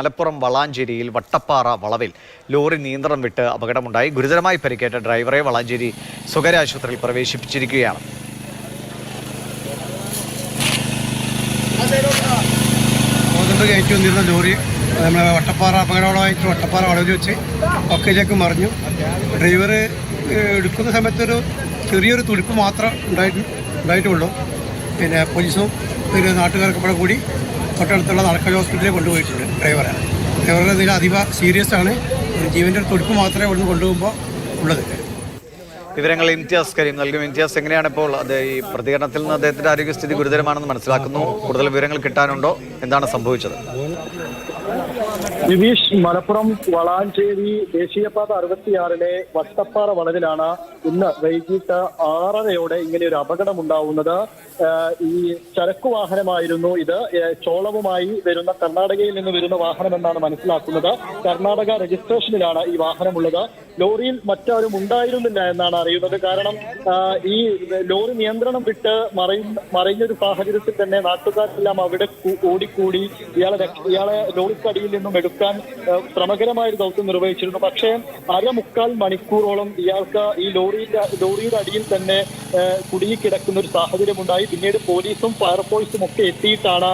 മലപ്പുറം വളാഞ്ചേരിയിൽ വട്ടപ്പാറ വളവിൽ ലോറി നിയന്ത്രണം വിട്ട് അപകടമുണ്ടായി. ഗുരുതരമായി പരിക്കേറ്റ ഡ്രൈവറെ വളാഞ്ചേരി സ്വകാര്യ ആശുപത്രിയിൽ പ്രവേശിപ്പിച്ചിരിക്കുകയാണ്. കയറ്റി ലോറി നമ്മളെ വട്ടപ്പാറ അപകടമായിട്ട് വട്ടപ്പാറ വളവിൽ വെച്ച് ഒക്കയിലേക്ക് മറിഞ്ഞു. ഡ്രൈവർ എടുക്കുന്ന സമയത്തൊരു ചെറിയൊരു തുടിപ്പ് മാത്രം ഉണ്ടായിട്ട് ഉണ്ടായിട്ടുള്ളൂ. പിന്നെ പോലീസും പിന്നെ നാട്ടുകാർക്ക് കൂടി തൊട്ടടുത്തുള്ള നടക്കൽ ഹോസ്പിറ്റലിൽ കൊണ്ടുപോയിട്ടുണ്ട് ഡ്രൈവറെ. ഡ്രൈവറുടെ ഇതിൽ അതീവ സീരിയസ് ആണ്. ജീവന്റെ തുടിപ്പ് മാത്രമേ ഇവിടുന്ന് കൊണ്ടുപോകുമ്പോൾ ഉള്ളത്. വിവരങ്ങൾ ഇംതിയാസ് കരീം നൽകും. ഇംതിയാസ് എങ്ങനെയാണ് ഇപ്പോൾ ഈ പ്രതികരണത്തിൽ നിന്ന് അദ്ദേഹത്തിന്റെ ആരോഗ്യസ്ഥിതി ഗുരുതരമാണെന്ന് മനസ്സിലാക്കുന്നു. കൂടുതൽ വിവരങ്ങൾ കിട്ടാനുണ്ടോ? എന്താണ് സംഭവിച്ചത്? നിതീഷ് മലപ്പുറം വളാഞ്ചേരി ദേശീയപാത അറുപത്തിയാറിലെ വട്ടപ്പാറ വളവിലാണ് ഇന്ന് വൈകിട്ട് ആറരയോടെ ഇങ്ങനെ ഒരു അപകടം ഉണ്ടാവുന്നത് ഈ ചരക്കു വാഹനമായിരുന്നു ഇത്. ചോളവുമായി വരുന്ന കർണാടകയിൽ നിന്ന് വരുന്ന വാഹനം എന്നാണ് മനസ്സിലാക്കുന്നത്. കർണാടക രജിസ്ട്രേഷനിലാണ് ഈ വാഹനമുള്ളത്. ലോറിയിൽ മറ്റാരും ഉണ്ടായിരുന്നില്ല എന്നാണ് അറിയുന്നത്. കാരണം ഈ ലോറി നിയന്ത്രണം വിട്ട് മറയുന്ന മറയുന്നൊരു സാഹചര്യത്തിൽ തന്നെ നാട്ടുകാരെല്ലാം അവിടെ ഓടിക്കൂടി ഇയാളെ ഇയാളെ ലോറിക്കടിയിൽ നിന്നും എടുക്കാൻ ആഹ് ശ്രമകരമായ ഒരു ദൗത്യം നിർവഹിച്ചിരുന്നു. പക്ഷേ അരമുക്കാൽ മണിക്കൂറോളം ഇയാൾക്ക് ഈ ലോറിയുടെ ലോറിയുടെ അടിയിൽ തന്നെ കുടുങ്ങിക്കിടക്കുന്ന ഒരു സാഹചര്യമുണ്ടായി. പിന്നീട് പോലീസും ഫയർഫോഴ്സും ഒക്കെ എത്തിയിട്ടാണ്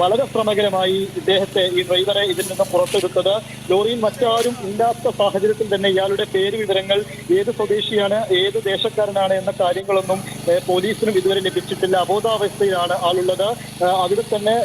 വളരെ ശ്രമകരമായി ഇദ്ദേഹത്തെ ഈ ഡ്രൈവറെ ഇതിൽ നിന്ന് പുറത്തെടുത്തത്. ലോറിയിൽ മറ്റാരും ഇല്ലാത്ത സാഹചര്യത്തിൽ തന്നെ ഇയാളുടെ പേര് വിവരങ്ങൾ ഏത് സ്വദേശിയാണ് ഏത് ദേശക്കാരനാണ് എന്ന കാര്യങ്ങളൊന്നും പോലീസിനും ഇതുവരെ ലഭിച്ചിട്ടില്ല. അബോധാവസ്ഥയിലാണ് ആളുള്ളത്. അവിടെ തന്നെ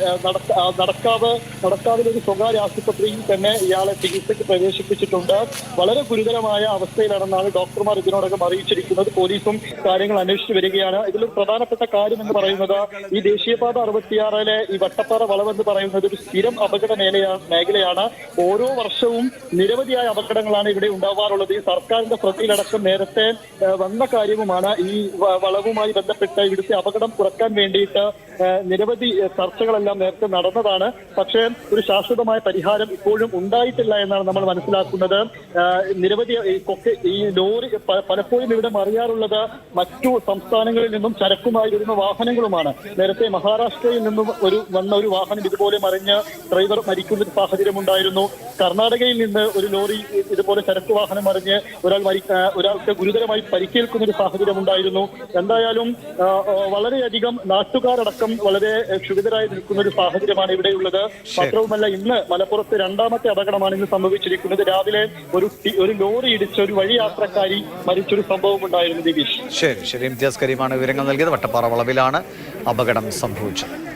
നടക്കാവ് നടക്കാവിലെ ഒരു സ്വകാര്യ ആശുപത്രിയിൽ തന്നെ ഇയാളെ ചികിത്സയ്ക്ക് പ്രവേശിപ്പിച്ചിട്ടുണ്ട്. വളരെ ഗുരുതരമായ അവസ്ഥയിലാണെന്നാണ് ഡോക്ടർമാർ ഇതിനോടകം അറിയിച്ചിരിക്കുന്നത്. പോലീസും കാര്യങ്ങൾ അന്വേഷിച്ചു വരികയാണ്. ഇതിൽ പ്രധാനപ്പെട്ട കാര്യം എന്ന് പറയുന്നത് ഈ ദേശീയപാത അറുപത്തിയാറിലെ ഈ വട്ടപ്പാറ വളവെന്ന് പറയുന്നത് ഒരു സ്ഥിരം അപകട മേഖലയാണ് മേഖലയാണ്. ഓരോ വർഷവും നിരവധിയായ അപകടങ്ങളാണ് ഇവിടെ ഉണ്ടാവാറുള്ളത്. ഈ സർക്കാരിന്റെ ശ്രദ്ധയിലടക്കം നേരത്തെ വന്ന കാര്യവുമാണ് ഈ വളവുമായി ബന്ധപ്പെട്ട് ഇവിടുത്തെ അപകടം കുറയ്ക്കാൻ വേണ്ടിയിട്ട് നിരവധി ചർച്ചകളെല്ലാം നേരത്തെ നടന്നതാണ്. പക്ഷേ ഒരു ശാശ്വതമായ പരിഹാരം ഇപ്പോഴും ഉണ്ടായിട്ടില്ല എന്നാണ് നമ്മൾ മനസ്സിലാക്കുന്നത്. നിരവധി കൊക്കെ ഈ ലോറി പലപ്പോഴും ഇവിടെ മറിയാറുള്ളത് മറ്റു സംസ്ഥാനങ്ങളിൽ നിന്നും ചരക്കുമായി വരുന്ന വാഹനങ്ങളുമാണ്. നേരത്തെ മഹാരാഷ്ട്രയിൽ നിന്നും ഒരു വന്ന ഒരു വാഹനം ഇതുപോലെ മറിഞ്ഞ് ഡ്രൈവർ മരിക്കുന്ന ഒരു സാഹചര്യം ഉണ്ടായിരുന്നു. കർണാടകയിൽ നിന്ന് ഒരു ലോറി ഇതുപോലെ ചരക്ക് വാഹനം മറിഞ്ഞ് ഒരാൾ മരി ഒരാൾക്ക് ഗുരുതരമായി പരിക്കേൽക്കുന്ന ഒരു സാഹചര്യം ഉണ്ടായിരുന്നു. എന്തായാലും വളരെയധികം നാട്ടുകാരടക്കം വളരെ ക്ഷുഭിതരായി നിൽക്കുന്ന ഒരു സാഹചര്യമാണ് ഇവിടെയുള്ളത് മാത്രവുമല്ല ഇന്ന് മലപ്പുറത്ത് രണ്ടാമത്തെ അപകടമാണ് ഇന്ന് സംഭവിച്ചിരിക്കുന്നത്. രാവിലെ ഒരു ഒരു ലോറി ഇടിച്ച ഒരു വഴി യാത്രക്കാരി മരിച്ചൊരു സംഭവം ഉണ്ടായിരുന്നു ദിവീഷ്. ശരി ശരി. ഇംതിയാസ് കരീമാണ് വിവരങ്ങൾ നൽകിയത്. വട്ടപ്പാറ വളവിലാണ് അപകടം സംഭവിച്ചത്.